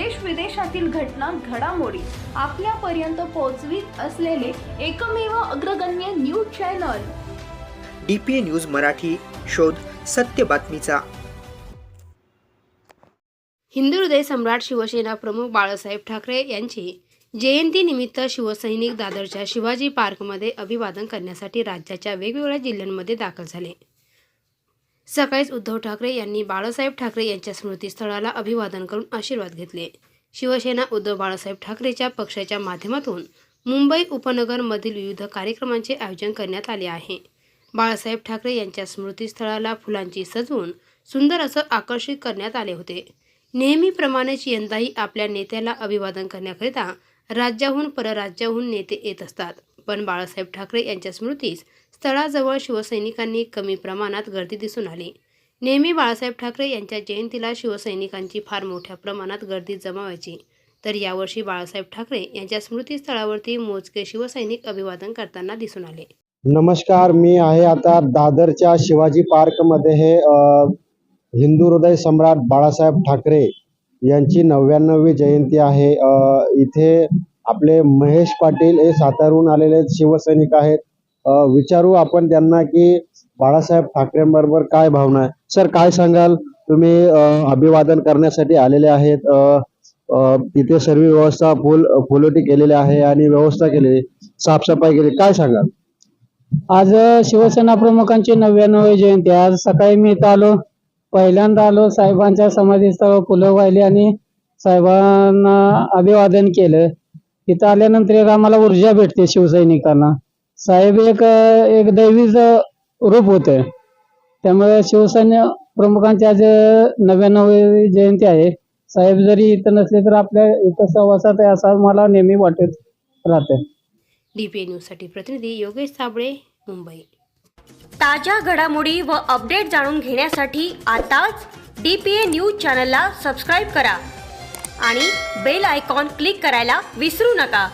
देश विदेशातील घटना घडामोडी आपल्यापर्यंत पोहोचवीत असलेले एकमेव अग्रगण्य news channel. D P A news Marathi शोध सत्य बातमीचा. हिंदू हृदय सम्राट शिवसेना प्रमुख बाळासाहेब ठाकरे यांची जयंतीनिमित्त शिवसैनिक दादरच्या शिवाजी पार्कमध्ये अभिवादन करण्यासाठी राज्याच्या वेगवेगळ्या जिल्ह्यांमध्ये दाखल झाले. सकाळीच उद्धव ठाकरे यांनी बाळासाहेब ठाकरे यांच्या स्मृतीस्थळाला अभिवादन करून आशीर्वाद घेतले. शिवसेना उद्धव बाळासाहेब ठाकरेच्या पक्षाच्या माध्यमातून मुंबई उपनगरमधील विविध कार्यक्रमांचे आयोजन करण्यात आले आहे. बाळासाहेब ठाकरे यांच्या स्मृतीस्थळाला फुलांची सजवून सुंदर असं आकर्षित करण्यात आले होते. नेहमीप्रमाणेच यंदाही आपल्या नेत्याला अभिवादन करण्याकरिता राज्याहून परराज्याहून नेते येत असतात. पण बाळासाहेब ठाकरे यांच्या स्मृतीस स्थळाजवळ शिवसैनिकांनी कमी प्रमाणात गर्दी दिसून आली. नेहमी बाळासाहेब ठाकरे यांच्या जयंतीला शिवसैनिकांची फार मोठ्या प्रमाणात गर्दी जमावायची. तर यावर्षी बाळासाहेब ठाकरे यांच्या स्मृतीस्थळावरती मोजके शिवसैनिक अभिवादन करताना दिसून आले. नमस्कार मी आहे आता दादरच्या शिवाजी पार्कमध्ये हे हिंदू हृदय सम्राट बाळासाहेब ठाकरे यांची नव्याण्णवी जयंती आहे. इथे आपले महेश पाटील हे सातारहून आलेले शिवसैनिक आहेत. विचारू आपण त्यांना की बाळासाहेब ठाकरेंबरोबर काय भावना आहे? सर काय सांगाल? तुम्ही अभिवादन करण्यासाठी आलेले आहेत. तिथे सर्व व्यवस्था फुल फुलोटी केलेली आहे आणि व्यवस्था केली साफसफाई केली. काय सांगाल? आज शिवसेना प्रमुखांची नव्याण्णव जयंती. आज सकाळी मी इथं आलो. पहिल्यांदा आलो. साहेबांच्या समाधीस्थळ फुलं वाहिली आणि साहेबांना अभिवादन केलं. इथं आल्यानंतर आम्हाला ऊर्जा भेटते शिवसैनिकांना. साहेब एक एक दैवीच रूप होते. त्यामुळे शिवसैन्य प्रमुखांची आज नव्याण्णवी जयंती आहे. साहेब जरी इथं नसले तर आपल्या इथं सहवासात आहे असं मला नेहमी वाटत राहते. डी पी न्यूजसाठी प्रतिनिधी योगेश साबळे मुंबई. ताज्या घडामोडी व अपडेट जाणून घेण्यासाठी आताच डी पी ए न्यूज चॅनलला सबस्क्राईब करा आणि बेल आयकॉन क्लिक करायला विसरू नका.